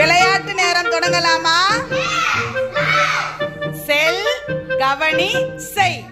விளையாட்டு நேரம் தொடங்கலாமா? செல் கவனி செய்.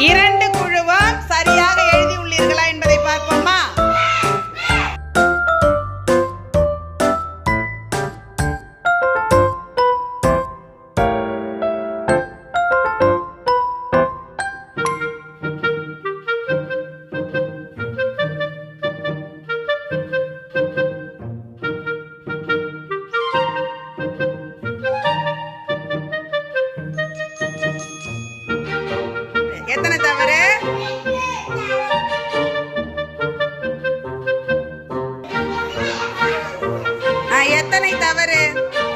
Iren çocukları.